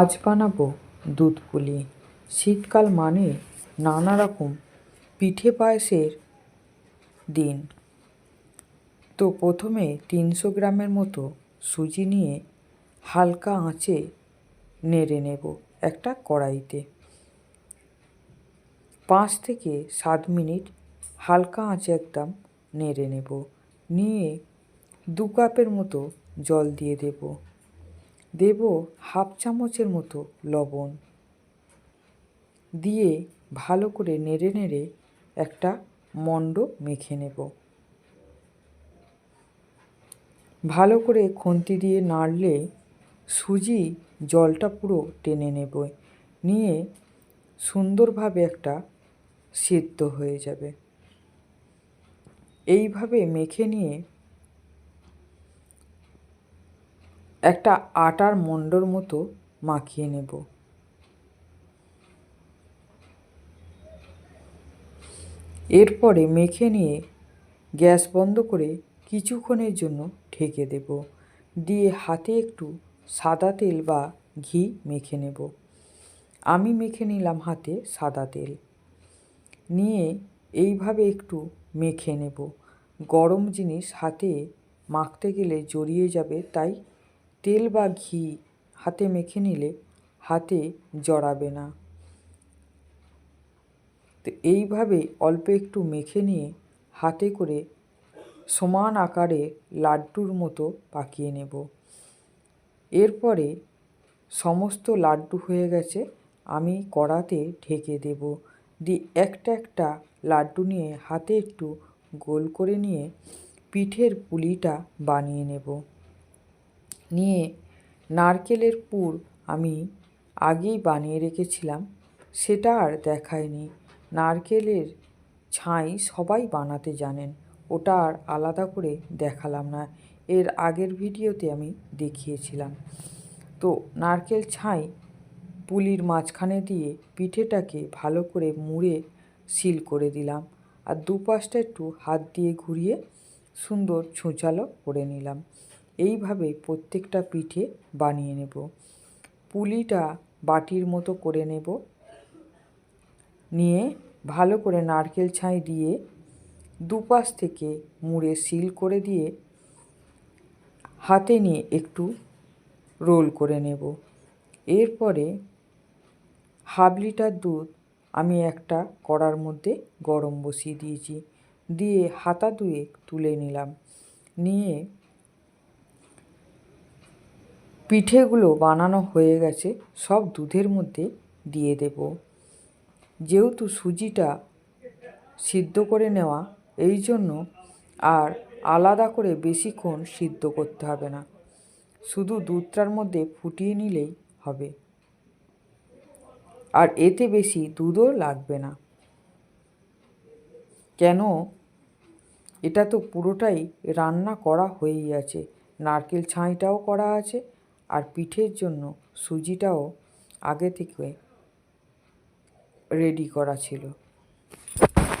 আজ বানাবো দুধ পুলি। শীতকাল মানে নানা রকম পিঠে পায়েসের দিন। তো প্রথমে তিনশো গ্রামের মতো সুজি নিয়ে হালকা আঁচে নেড়ে নেব একটা কড়াইতে। পাঁচ থেকে সাত মিনিট হালকা আঁচে একদম নেড়ে নেব। নিয়ে দু কাপের মতো জল দিয়ে দেব। দেব হাফ চামচের মতো লবণ। দিয়ে ভালো করে নেড়ে নেড়ে একটা মণ্ড মেখে নেব। ভালো করে খুন্তি দিয়ে নাড়লে সুজি জলটা পুরো টেনে নেব। নিয়ে সুন্দরভাবে একটা সেদ্ধ হয়ে যাবে। এইভাবে মেখে নিয়ে একটা আটার মণ্ডর মতো মাখিয়ে নেব। এরপরে মেখে নিয়ে গ্যাস বন্ধ করে কিছুক্ষণের জন্য ঢেকে দেব। দিয়ে হাতে একটু সাদা তেল বা ঘি মেখে নেব। আমি মেখে নিলাম হাতে সাদা তেল। নিয়ে এইভাবে একটু মেখে নেব। গরম জিনিস হাতে মাখতে গেলে জড়িয়ে যাবে, তাই তেল বা ঘি হাতে মেখে নিলে হাতে জড়াবে না। তো এইভাবে অল্প একটু মেখে নিয়ে হাতে করে সমান আকারে লাড্ডুর মতো পাকিয়ে নেব। এরপরে সমস্ত লাড্ডু হয়ে গেছে, আমি কড়াতে ঢেকে দেব। দিয়ে একটা একটা লাড্ডু নিয়ে হাতে একটু গোল করে নিয়ে পিঠের পুলিটা বানিয়ে নেব। নিয়ে নারকেলের পুর আমি আগেই বানিয়ে রেখেছিলাম। সেটা আর দেখায়নি। নারকেলের ছাই সবাই বানাতে জানেন। ওটা আর আলাদা করে দেখালাম না। এর আগের ভিডিওতে আমি দেখিয়েছিলাম। তো নারকেল ছাই পুলির মাঝখানে দিয়ে পিঠেটাকে ভালো করে মুড়ে সিল করে দিলাম আর দুপাশটা একটু হাত দিয়ে ঘুরিয়ে সুন্দর ছুঁচালো করে নিলাম। এইভাবে প্রত্যেকটা পিঠে বানিয়ে নেব। পুলিটা বাটির মতো করে নেব। নিয়ে ভালো করে নারকেল ছাই দিয়ে দুপাশ থেকে মুড়ে সিল করে দিয়ে হাতে নিয়ে একটু রোল করে নেব। এরপরে হাফ লিটার দুধ আমি একটা কড়ার মধ্যে গরম বসিয়ে দিয়েছি। দিয়ে হাতা দুয়ে তুলে নিলাম। নিয়ে পিঠেগুলো বানানো হয়ে গেছে, সব দুধের মধ্যে দিয়ে দেব। যেহেতু সুজিটা সিদ্ধ করে নেওয়া, এই জন্য আর আলাদা করে বেশিক্ষণ সিদ্ধ করতে হবে না। শুধু দুধটার মধ্যে ফুটিয়ে নিলেই হবে। আর এতে বেশি দুধও লাগবে না। কেন? এটা তো পুরোটাই রান্না করা হয়েই আছে। নারকেল ছাইটাও করা আছে আর পিঠের জন্য সুজিটাও আগে থেকে রেডি করা ছিল।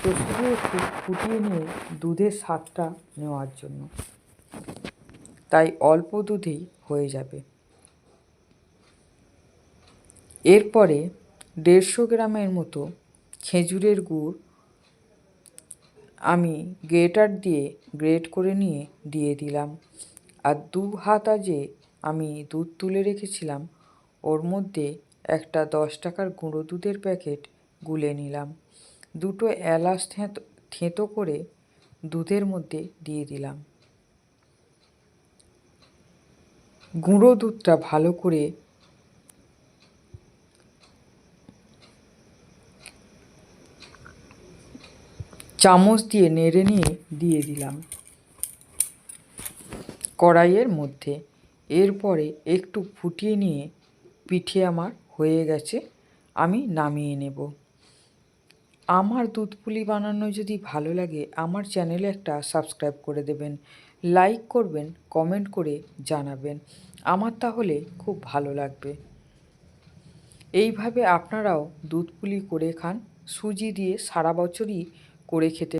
তো শুধু একটু ফুটিয়ে নিয়ে দুধের স্বাদটা নেওয়ার জন্য। তাই অল্প দুধেই হয়ে যাবে। এরপরে দেড়শো গ্রামের মতো খেজুরের গুড় আমি গ্রেটার দিয়ে গ্রেট করে নিয়ে দিয়ে দিলাম। আর দু হাতা যে আমি দুধ তুলে রেখেছিলাম। ওর মধ্যে একটা দশ টাকার গুঁড়ো দুধের প্যাকেট গুলে নিলাম। দুটো এলাচ থেঁতো করে দুধের মধ্যে দিয়ে দিলাম। গুঁড়ো দুধটা ভালো করে চামচ দিয়ে নেড়ে নিয়ে দিয়ে দিলাম। কড়াইয়ের মধ্যে এরপরে একটু ফুটিয়ে নিয়ে পিঠে আমার হয়ে গেছে, আমি নামিয়ে নেব। আমার দুধ পুলি বানানো যদি ভালো লাগে, আমার চ্যানেলে একটা সাবস্ক্রাইব করে দেবেন, লাইক করবেন, কমেন্ট করে জানাবেন। আমার তাহলে খুব ভালো লাগবে। এইভাবে আপনারাও দুধ পুলি করে খান, সুজি দিয়ে সারা বছরই করে খেতে